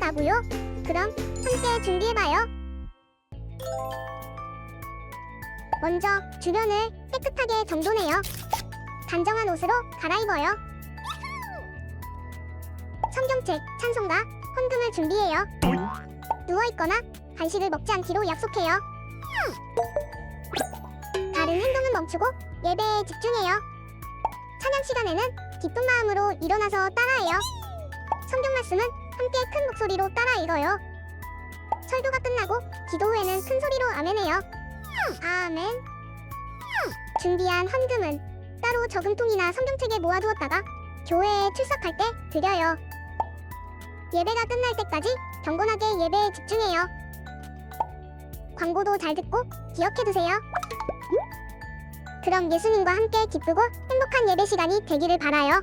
되었다고요? 그럼 함께 준비해봐요. 먼저 주변을 깨끗하게 정돈해요. 단정한 옷으로 갈아입어요. 성경책, 찬송가, 헌금을 준비해요. 누워있거나 간식을 먹지 않기로 약속해요. 다른 행동은 멈추고 예배에 집중해요. 찬양 시간에는 기쁜 마음으로 일어나서 따라해요. 성경 말씀은 함께 큰 목소리로 따라 읽어요. 설교가 끝나고 기도 후에는 큰 소리로 아멘해요. 아멘. 준비한 헌금은 따로 저금통이나 성경책에 모아두었다가 교회에 출석할 때 드려요. 예배가 끝날 때까지 경건하게 예배에 집중해요. 광고도 잘 듣고 기억해두세요. 그럼 예수님과 함께 기쁘고 행복한 예배 시간이 되기를 바라요.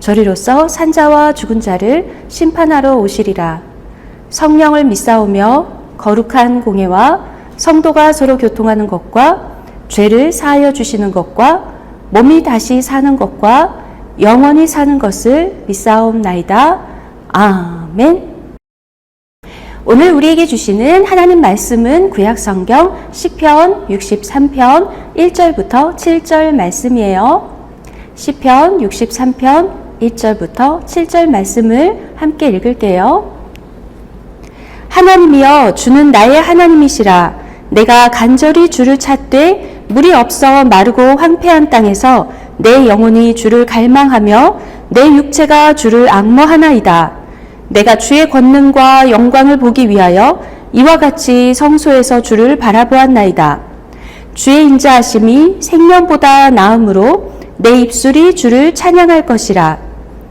저리로서 산자와 죽은 자를 심판하러 오시리라. 성령을 믿사오며 거룩한 공예와 성도가 서로 교통하는 것과 죄를 사하여 주시는 것과 몸이 다시 사는 것과 영원히 사는 것을 믿사옵나이다. 아멘. 오늘 우리에게 주시는 하나님 말씀은 구약 성경 시편 63편 1절부터 7절 말씀이에요. 시편 63편 1절부터 7절 말씀을 함께 읽을게요. 하나님이여 주는 나의 하나님이시라. 내가 간절히 주를 찾되 물이 없어 마르고 황폐한 땅에서 내 영혼이 주를 갈망하며 내 육체가 주를 악모하나이다. 내가 주의 권능과 영광을 보기 위하여 이와 같이 성소에서 주를 바라보았나이다. 주의 인자하심이 생명보다 나음으로 내 입술이 주를 찬양할 것이라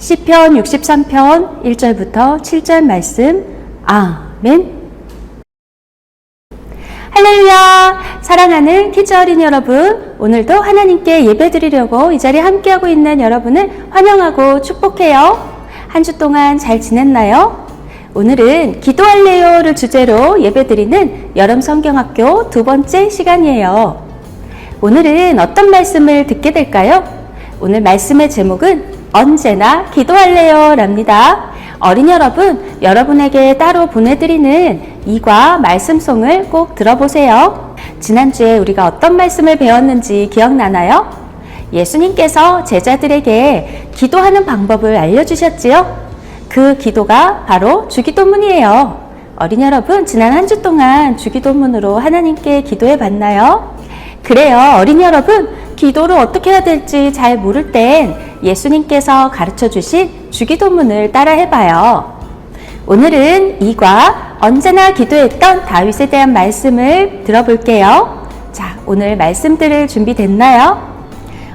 시편 63편 1절부터 7절 말씀. 아멘. 할렐루야! 사랑하는 키즈 어린이 여러분, 오늘도 하나님께 예배 드리려고 이 자리에 함께하고 있는 여러분을 환영하고 축복해요. 한 주 동안 잘 지냈나요? 오늘은 기도할래요를 주제로 예배 드리는 여름 성경학교 두 번째 시간이에요. 오늘은 어떤 말씀을 듣게 될까요? 오늘 말씀의 제목은 언제나 기도할래요 랍니다. 어린 이 여러분, 여러분에게 따로 보내드리는 이과 말씀송을 꼭 들어보세요. 지난주에 우리가 어떤 말씀을 배웠는지 기억나나요? 예수님께서 제자들에게 기도하는 방법을 알려주셨지요? 그 기도가 바로 주기도문이에요. 어린 이 여러분, 지난 한 주 동안 주기도문으로 하나님께 기도해 봤나요? 그래요. 어린이 여러분, 기도를 어떻게 해야 될지 잘 모를 땐 예수님께서 가르쳐 주신 주기도문을 따라 해봐요. 오늘은 이과 언제나 기도했던 다윗에 대한 말씀을 들어볼게요. 자, 오늘 말씀 들을 준비 됐나요?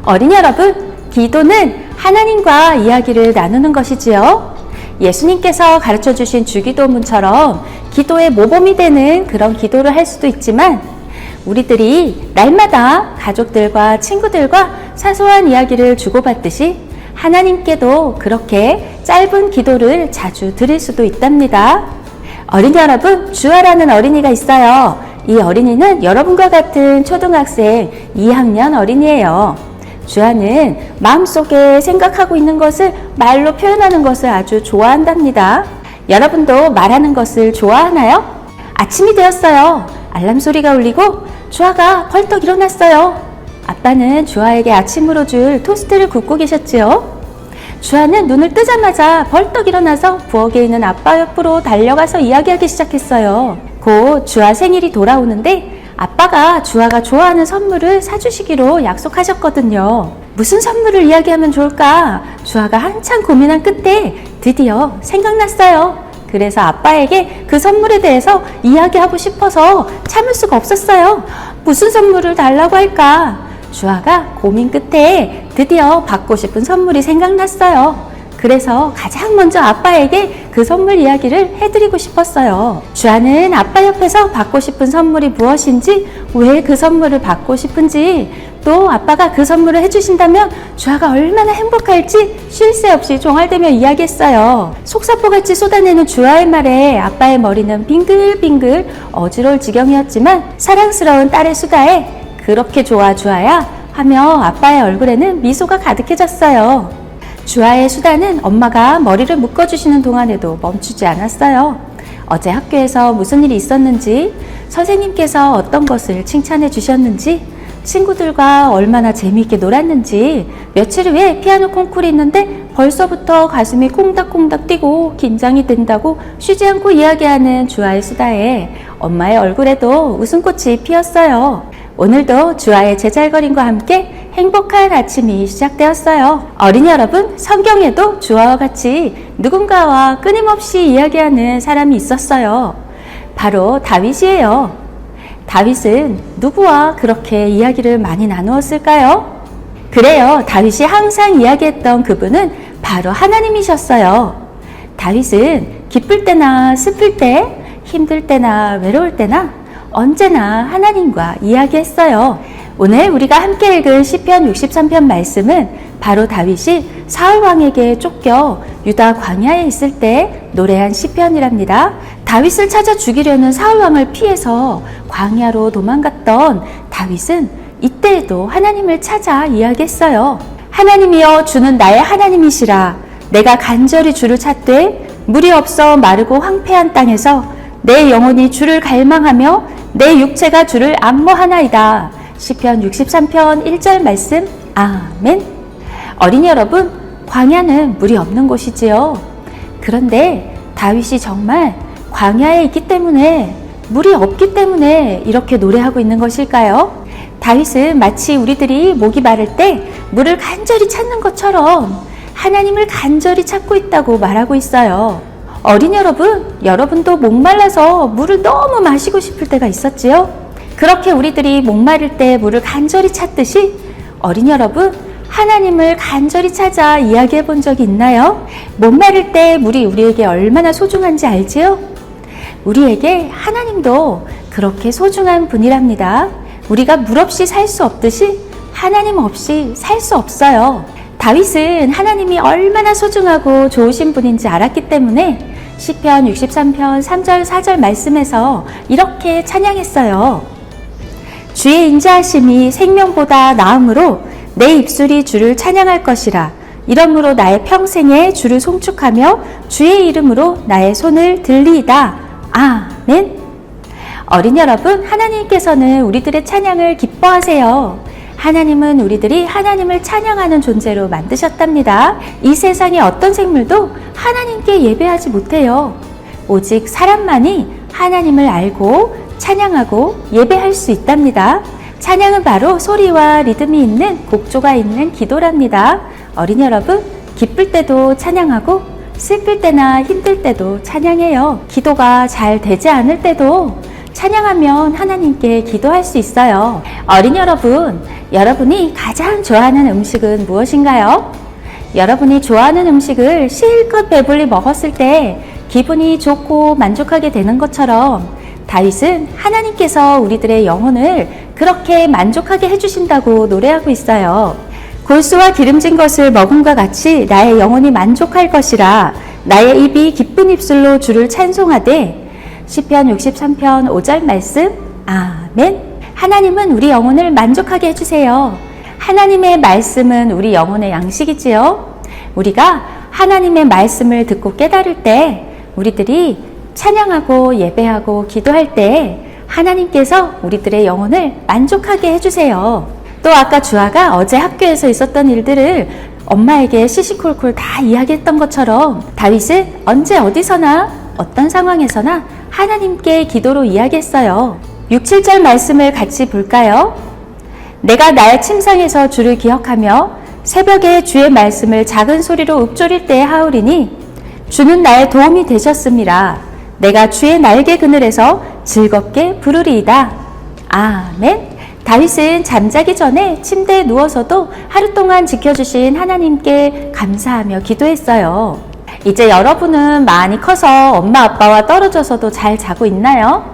어린이 여러분, 기도는 하나님과 이야기를 나누는 것이지요. 예수님께서 가르쳐 주신 주기도문처럼 기도의 모범이 되는 그런 기도를 할 수도 있지만 우리들이 날마다 가족들과 친구들과 사소한 이야기를 주고받듯이 하나님께도 그렇게 짧은 기도를 자주 드릴 수도 있답니다. 어린이 여러분, 주아라는 어린이가 있어요. 이 어린이는 여러분과 같은 초등학생 2학년 어린이에요. 주아는 마음속에 생각하고 있는 것을 말로 표현하는 것을 아주 좋아한답니다. 여러분도 말하는 것을 좋아하나요? 아침이 되었어요. 알람 소리가 울리고 주아가 벌떡 일어났어요. 아빠는 주아에게 아침으로 줄 토스트를 굽고 계셨지요. 주아는 눈을 뜨자마자 벌떡 일어나서 부엌에 있는 아빠 옆으로 달려가서 이야기하기 시작했어요. 곧 주아 생일이 돌아오는데 아빠가 주아가 좋아하는 선물을 사주시기로 약속하셨거든요. 무슨 선물을 이야기하면 좋을까? 주아가 한참 고민한 끝에 드디어 생각났어요. 그래서 아빠에게 그 선물에 대해서 이야기하고 싶어서 참을 수가 없었어요. 무슨 선물을 달라고 할까? 주아가 고민 끝에 드디어 받고 싶은 선물이 생각났어요. 그래서 가장 먼저 아빠에게 그 선물 이야기를 해드리고 싶었어요. 주아는 아빠 옆에서 받고 싶은 선물이 무엇인지, 왜 그 선물을 받고 싶은지, 또 아빠가 그 선물을 해주신다면 주아가 얼마나 행복할지 쉴 새 없이 종알대며 이야기했어요. 속사포같이 쏟아내는 주아의 말에 아빠의 머리는 빙글빙글 어지러울 지경이었지만 사랑스러운 딸의 수다에 그렇게 좋아 주아야 하며 아빠의 얼굴에는 미소가 가득해졌어요. 주아의 수다는 엄마가 머리를 묶어주시는 동안에도 멈추지 않았어요. 어제 학교에서 무슨 일이 있었는지, 선생님께서 어떤 것을 칭찬해 주셨는지, 친구들과 얼마나 재미있게 놀았는지, 며칠 후에 피아노 콩쿨이 있는데 벌써부터 가슴이 콩닥콩닥 뛰고 긴장이 된다고 쉬지 않고 이야기하는 주아의 수다에 엄마의 얼굴에도 웃음꽃이 피었어요. 오늘도 주아의 제잘거림과 함께 행복한 아침이 시작되었어요. 어린이 여러분, 성경에도 주아와 같이 누군가와 끊임없이 이야기하는 사람이 있었어요. 바로 다윗이에요. 다윗은 누구와 그렇게 이야기를 많이 나누었을까요? 그래요. 다윗이 항상 이야기했던 그분은 바로 하나님이셨어요. 다윗은 기쁠 때나 슬플 때, 힘들 때나 외로울 때나 언제나 하나님과 이야기했어요. 오늘 우리가 함께 읽은 시편 63편 말씀은 바로 다윗이 사울 왕에게 쫓겨 유다 광야에 있을 때 노래한 시편이랍니다. 다윗을 찾아 죽이려는 사울 왕을 피해서 광야로 도망갔던 다윗은 이때에도 하나님을 찾아 이야기했어요. 하나님이여 주는 나의 하나님이시라 내가 간절히 주를 찾되 물이 없어 마르고 황폐한 땅에서 내 영혼이 주를 갈망하며 내 육체가 주를 안모하나이다. 시편 63편 1절 말씀. 아멘. 어린이 여러분, 광야는 물이 없는 곳이지요. 그런데 다윗이 정말 광야에 있기 때문에 물이 없기 때문에 이렇게 노래하고 있는 것일까요? 다윗은 마치 우리들이 목이 마를 때 물을 간절히 찾는 것처럼 하나님을 간절히 찾고 있다고 말하고 있어요. 어린 이 여러분, 여러분도 목말라서 물을 너무 마시고 싶을 때가 있었지요? 그렇게 우리들이 목마를 때 물을 간절히 찾듯이 어린 이 여러분, 하나님을 간절히 찾아 이야기해 본 적이 있나요? 목마를 때 물이 우리에게 얼마나 소중한지 알지요? 우리에게 하나님도 그렇게 소중한 분이랍니다. 우리가 물 없이 살 수 없듯이 하나님 없이 살 수 없어요. 다윗은 하나님이 얼마나 소중하고 좋으신 분인지 알았기 때문에 시편 63편 3절 4절 말씀에서 이렇게 찬양했어요. 주의 인자하심이 생명보다 나음으로 내 입술이 주를 찬양할 것이라. 이러므로 나의 평생에 주를 송축하며 주의 이름으로 나의 손을 들리이다. 아멘. 어린 여러분, 하나님께서는 우리들의 찬양을 기뻐하세요. 하나님은 우리들이 하나님을 찬양하는 존재로 만드셨답니다. 이 세상의 어떤 생물도 하나님께 예배하지 못해요. 오직 사람만이 하나님을 알고 찬양하고 예배할 수 있답니다. 찬양은 바로 소리와 리듬이 있는 곡조가 있는 기도랍니다. 어린 여러분, 기쁠 때도 찬양하고 슬플 때나 힘들 때도 찬양해요. 기도가 잘 되지 않을 때도 찬양하면 하나님께 기도할 수 있어요. 어린 여러분, 여러분이 가장 좋아하는 음식은 무엇인가요? 여러분이 좋아하는 음식을 실컷 배불리 먹었을 때 기분이 좋고 만족하게 되는 것처럼 다윗은 하나님께서 우리들의 영혼을 그렇게 만족하게 해주신다고 노래하고 있어요. 골수와 기름진 것을 먹음과 같이 나의 영혼이 만족할 것이라 나의 입이 기쁜 입술로 주를 찬송하되 시편 63편 5절 말씀 아멘 하나님은 우리 영혼을 만족하게 해주세요. 하나님의 말씀은 우리 영혼의 양식이지요. 우리가 하나님의 말씀을 듣고 깨달을 때 우리들이 찬양하고 예배하고 기도할 때 하나님께서 우리들의 영혼을 만족하게 해주세요. 또 아까 주아가 어제 학교에서 있었던 일들을 엄마에게 시시콜콜 다 이야기했던 것처럼 다윗은 언제 어디서나 어떤 상황에서나 하나님께 기도로 이야기했어요. 6, 7절 말씀을 같이 볼까요? 내가 나의 침상에서 주를 기억하며 새벽에 주의 말씀을 작은 소리로 읊조릴 때에 하오리니 주는 나의 도움이 되셨습니다. 내가 주의 날개 그늘에서 즐겁게 부르리이다. 아멘. 다윗은 잠자기 전에 침대에 누워서도 하루 동안 지켜주신 하나님께 감사하며 기도했어요. 이제 여러분은 많이 커서 엄마 아빠와 떨어져서도 잘 자고 있나요?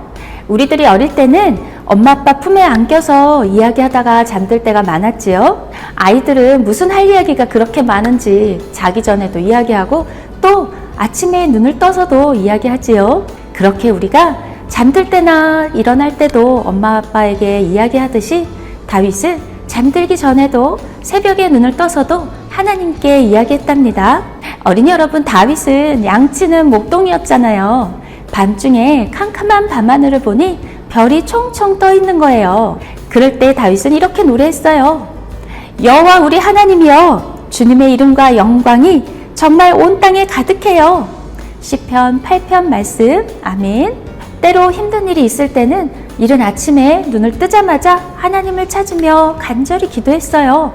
우리들이 어릴 때는 엄마 아빠 품에 안겨서 이야기하다가 잠들 때가 많았지요. 아이들은 무슨 할 이야기가 그렇게 많은지 자기 전에도 이야기하고 또 아침에 눈을 떠서도 이야기하지요. 그렇게 우리가 잠들 때나 일어날 때도 엄마 아빠에게 이야기하듯이 다윗은 잠들기 전에도 새벽에 눈을 떠서도 하나님께 이야기했답니다. 어린이 여러분, 다윗은 양치는 목동이었잖아요. 밤중에 캄캄한 밤하늘을 보니 별이 총총 떠 있는 거예요. 그럴 때 다윗은 이렇게 노래했어요. 여호와 우리 하나님이여 주님의 이름과 영광이 정말 온 땅에 가득해요. 시편 8편 말씀. 아멘. 때로 힘든 일이 있을 때는 이른 아침에 눈을 뜨자마자 하나님을 찾으며 간절히 기도했어요.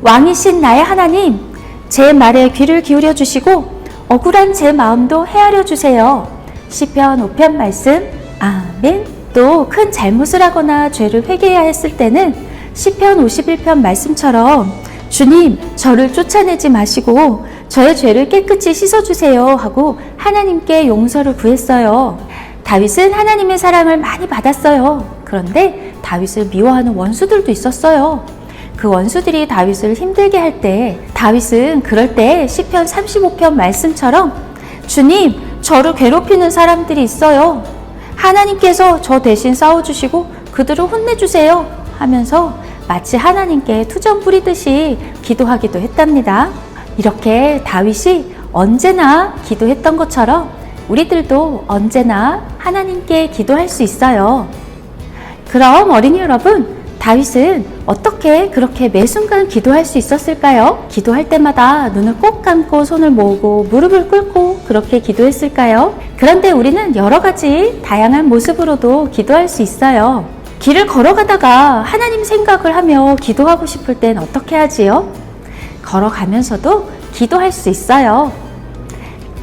왕이신 나의 하나님, 제 말에 귀를 기울여 주시고 억울한 제 마음도 헤아려 주세요. 시편 5편 말씀. 아멘. 또 큰 잘못을 하거나 죄를 회개해야 했을 때는 시편 51편 말씀처럼 주님, 저를 쫓아내지 마시고 저의 죄를 깨끗이 씻어 주세요 하고 하나님께 용서를 구했어요. 다윗은 하나님의 사랑을 많이 받았어요. 그런데 다윗을 미워하는 원수들도 있었어요. 그 원수들이 다윗을 힘들게 할 때 다윗은 그럴 때 시편 35편 말씀처럼 주님 저를 괴롭히는 사람들이 있어요. 하나님께서 저 대신 싸워주시고 그들을 혼내주세요 하면서 마치 하나님께 투정 부리듯이 기도하기도 했답니다. 이렇게 다윗이 언제나 기도했던 것처럼 우리들도 언제나 하나님께 기도할 수 있어요. 그럼 어린이 여러분, 다윗은 어떻게 그렇게 매 순간 기도할 수 있었을까요? 기도할 때마다 눈을 꼭 감고 손을 모으고 무릎을 꿇고 그렇게 기도했을까요? 그런데 우리는 여러 가지 다양한 모습으로도 기도할 수 있어요. 길을 걸어가다가 하나님 생각을 하며 기도하고 싶을 땐 어떻게 하지요? 걸어가면서도 기도할 수 있어요.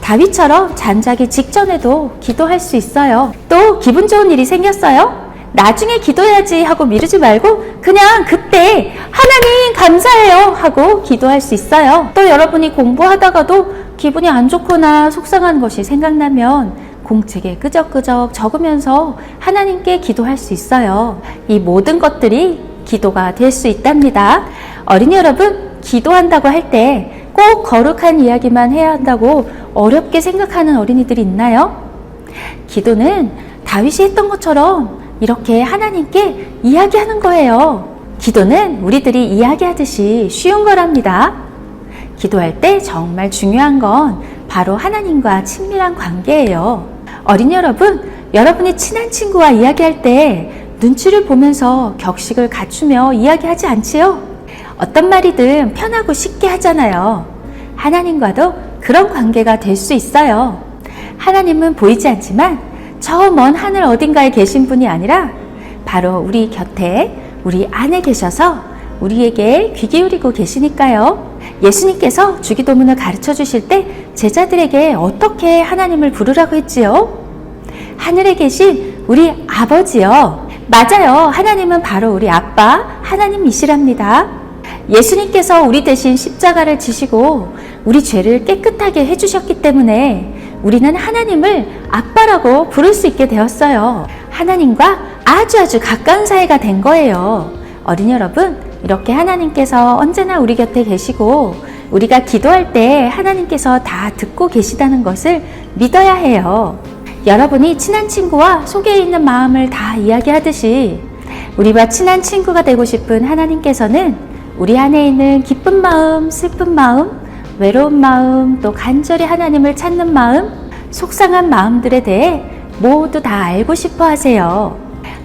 다윗처럼 잠자기 직전에도 기도할 수 있어요. 또 기분 좋은 일이 생겼어요? 나중에 기도해야지 하고 미루지 말고 그냥 그때 하나님 감사해요 하고 기도할 수 있어요. 또 여러분이 공부하다가도 기분이 안 좋거나 속상한 것이 생각나면 공책에 끄적끄적 적으면서 하나님께 기도할 수 있어요. 이 모든 것들이 기도가 될 수 있답니다. 어린이 여러분, 기도한다고 할 때 꼭 거룩한 이야기만 해야 한다고 어렵게 생각하는 어린이들이 있나요? 기도는 다윗이 했던 것처럼 이렇게 하나님께 이야기하는 거예요. 기도는 우리들이 이야기하듯이 쉬운 거랍니다. 기도할 때 정말 중요한 건 바로 하나님과 친밀한 관계예요. 어린이 여러분, 여러분이 친한 친구와 이야기할 때 눈치를 보면서 격식을 갖추며 이야기하지 않지요? 어떤 말이든 편하고 쉽게 하잖아요. 하나님과도 그런 관계가 될 수 있어요. 하나님은 보이지 않지만 저 먼 하늘 어딘가에 계신 분이 아니라 바로 우리 곁에 우리 안에 계셔서 우리에게 귀 기울이고 계시니까요. 예수님께서 주기도문을 가르쳐 주실 때 제자들에게 어떻게 하나님을 부르라고 했지요? 하늘에 계신 우리 아버지요. 맞아요. 하나님은 바로 우리 아빠 하나님이시랍니다. 예수님께서 우리 대신 십자가를 지시고 우리 죄를 깨끗하게 해주셨기 때문에 우리는 하나님을 아빠라고 부를 수 있게 되었어요. 하나님과 아주 아주 가까운 사이가 된 거예요. 어린이 여러분, 이렇게 하나님께서 언제나 우리 곁에 계시고 우리가 기도할 때 하나님께서 다 듣고 계시다는 것을 믿어야 해요. 여러분이 친한 친구와 속에 있는 마음을 다 이야기하듯이 우리와 친한 친구가 되고 싶은 하나님께서는 우리 안에 있는 기쁜 마음, 슬픈 마음, 외로운 마음, 또 간절히 하나님을 찾는 마음, 속상한 마음들에 대해 모두 다 알고 싶어 하세요.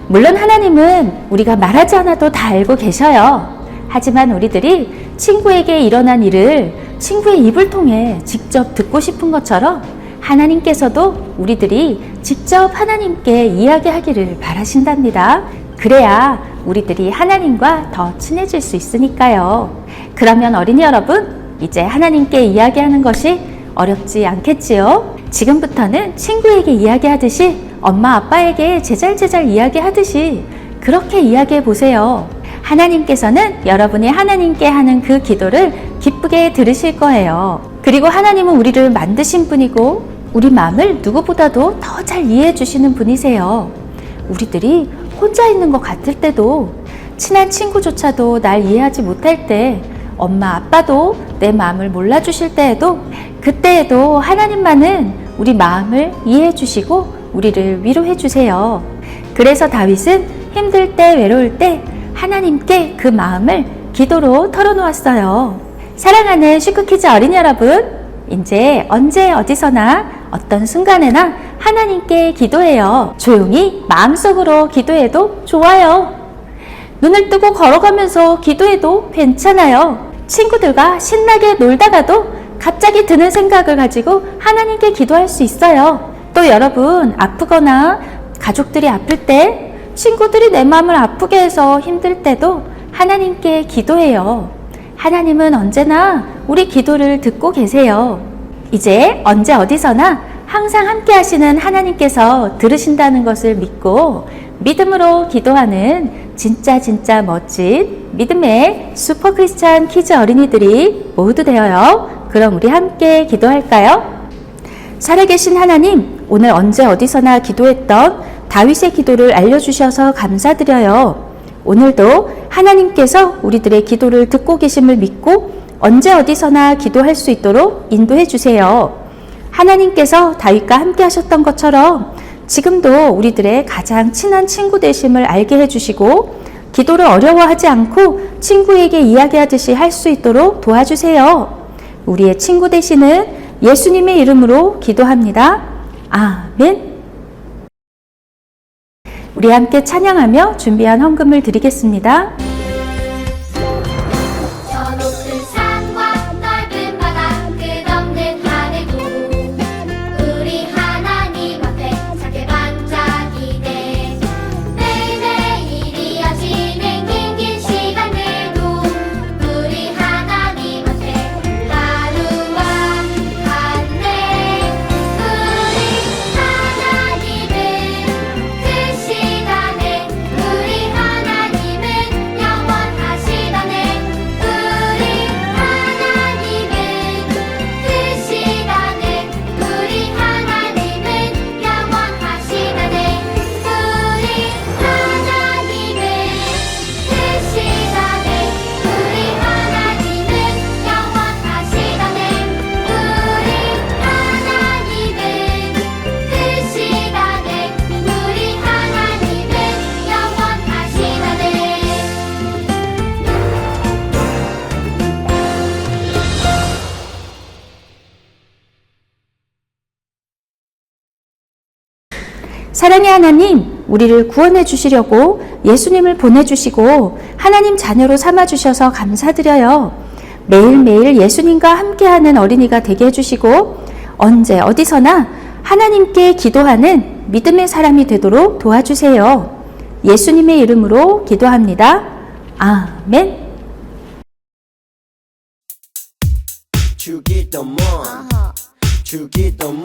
물론 하나님은 우리가 말하지 않아도 다 알고 계셔요. 하지만 우리들이 친구에게 일어난 일을 친구의 입을 통해 직접 듣고 싶은 것처럼 하나님께서도 우리들이 직접 하나님께 이야기하기를 바라신답니다. 그래야 우리들이 하나님과 더 친해질 수 있으니까요. 그러면 어린이 여러분, 이제 하나님께 이야기하는 것이 어렵지 않겠지요? 지금부터는 친구에게 이야기하듯이 엄마 아빠에게 제잘제잘 이야기하듯이 그렇게 이야기해 보세요. 하나님께서는 여러분이 하나님께 하는 그 기도를 기쁘게 들으실 거예요. 그리고 하나님은 우리를 만드신 분이고 우리 마음을 누구보다도 더 잘 이해해 주시는 분이세요. 우리들이 혼자 있는 것 같을 때도 친한 친구조차도 날 이해하지 못할 때 엄마 아빠도 내 마음을 몰라주실 때에도 그때에도 하나님만은 우리 마음을 이해해 주시고 우리를 위로해 주세요. 그래서 다윗은 힘들 때 외로울 때 하나님께 그 마음을 기도로 털어놓았어요. 사랑하는 슈크키즈 어린이 여러분, 이제 언제 어디서나 어떤 순간에나 하나님께 기도해요. 조용히 마음속으로 기도해도 좋아요. 눈을 뜨고 걸어가면서 기도해도 괜찮아요. 친구들과 신나게 놀다가도 갑자기 드는 생각을 가지고 하나님께 기도할 수 있어요. 또 여러분, 아프거나 가족들이 아플 때, 친구들이 내 마음을 아프게 해서 힘들 때도 하나님께 기도해요. 하나님은 언제나 우리 기도를 듣고 계세요. 이제 언제 어디서나 항상 함께 하시는 하나님께서 들으신다는 것을 믿고 믿음으로 기도하는 진짜 진짜 멋진 믿음의 슈퍼 크리스찬 키즈 어린이들이 모두 되어요. 그럼 우리 함께 기도할까요? 살아계신 하나님, 오늘 언제 어디서나 기도했던 다윗의 기도를 알려주셔서 감사드려요. 오늘도 하나님께서 우리들의 기도를 듣고 계심을 믿고 언제 어디서나 기도할 수 있도록 인도해 주세요. 하나님께서 다윗과 함께 하셨던 것처럼 지금도 우리들의 가장 친한 친구 되심을 알게 해주시고 기도를 어려워하지 않고 친구에게 이야기하듯이 할 수 있도록 도와주세요. 우리의 친구 되시는 예수님의 이름으로 기도합니다. 아멘. 우리 함께 찬양하며 준비한 헌금을 드리겠습니다. 사랑의 하나님, 우리를 구원해 주시려고 예수님을 보내주시고 하나님 자녀로 삼아주셔서 감사드려요. 매일매일 예수님과 함께하는 어린이가 되게 해주시고 언제 어디서나 하나님께 기도하는 믿음의 사람이 되도록 도와주세요. 예수님의 이름으로 기도합니다. 아멘. 주기도문 주기도문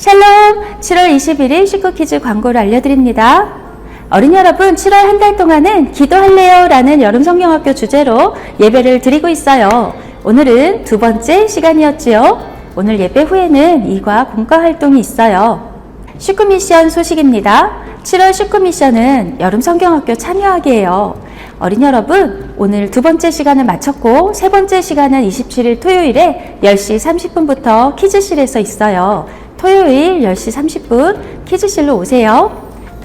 샬롬! 7월 21일 슈크키즈 광고를 알려드립니다. 어린이 여러분, 7월 한 달 동안은 기도할래요? 라는 여름 성경학교 주제로 예배를 드리고 있어요. 오늘은 두 번째 시간이었지요. 오늘 예배 후에는 일과 공과 활동이 있어요. 슈크 미션 소식입니다. 7월 슈크 미션은 여름 성경학교 참여하기예요. 어린이 여러분, 오늘 두 번째 시간을 마쳤고 세 번째 시간은 27일 토요일에 10시 30분부터 퀴즈실에서 있어요. 토요일 10시 30분 퀴즈실로 오세요.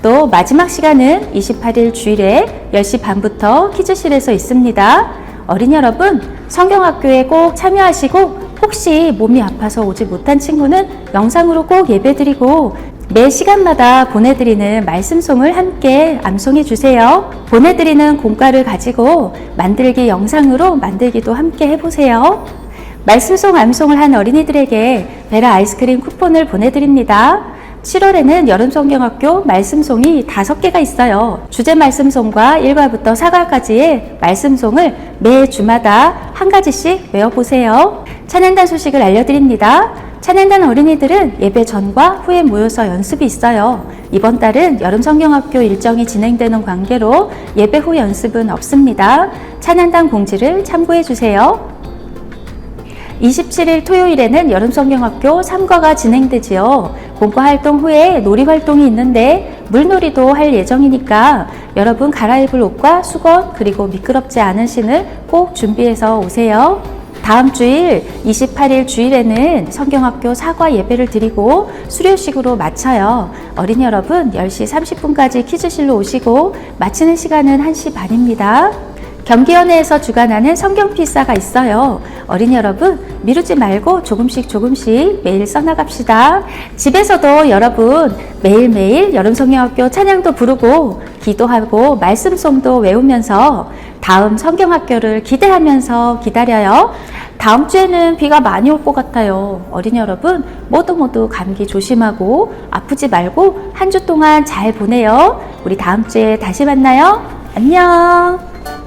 또 마지막 시간은 28일 주일에 10시 반부터 퀴즈실에서 있습니다. 어린이 여러분, 성경학교에 꼭 참여하시고 혹시 몸이 아파서 오지 못한 친구는 영상으로 꼭 예배드리고 매 시간마다 보내드리는 말씀송을 함께 암송해 주세요. 보내드리는 공과를 가지고 만들기 영상으로 만들기도 함께 해보세요. 말씀송 암송을 한 어린이들에게 베라 아이스크림 쿠폰을 보내드립니다. 7월에는 여름성경학교 말씀송이 5개가 있어요. 주제 말씀송과 1과부터 4과까지의 말씀송을 매 주마다 한 가지씩 외워보세요. 찬양단 소식을 알려드립니다. 찬양단 어린이들은 예배 전과 후에 모여서 연습이 있어요. 이번 달은 여름 성경학교 일정이 진행되는 관계로 예배 후 연습은 없습니다. 찬양단 공지를 참고해 주세요. 27일 토요일에는 여름성경학교 3과가 진행되지요. 공과 활동 후에 놀이 활동이 있는데 물놀이도 할 예정이니까 여러분 갈아입을 옷과 수건 그리고 미끄럽지 않은 신을 꼭 준비해서 오세요. 다음 주일 28일 주일에는 성경학교 4과 예배를 드리고 수료식으로 마쳐요. 어린이 여러분 10시 30분까지 퀴즈실로 오시고 마치는 시간은 1시 반입니다. 경기연회에서 주관하는 성경 필사가 있어요. 어린이 여러분, 미루지 말고 조금씩 조금씩 매일 써나갑시다. 집에서도 여러분 매일매일 여름성경학교 찬양도 부르고 기도하고 말씀송도 외우면서 다음 성경학교를 기대하면서 기다려요. 다음 주에는 비가 많이 올 것 같아요. 어린이 여러분, 모두 모두 감기 조심하고 아프지 말고 한 주 동안 잘 보내요. 우리 다음 주에 다시 만나요. 안녕.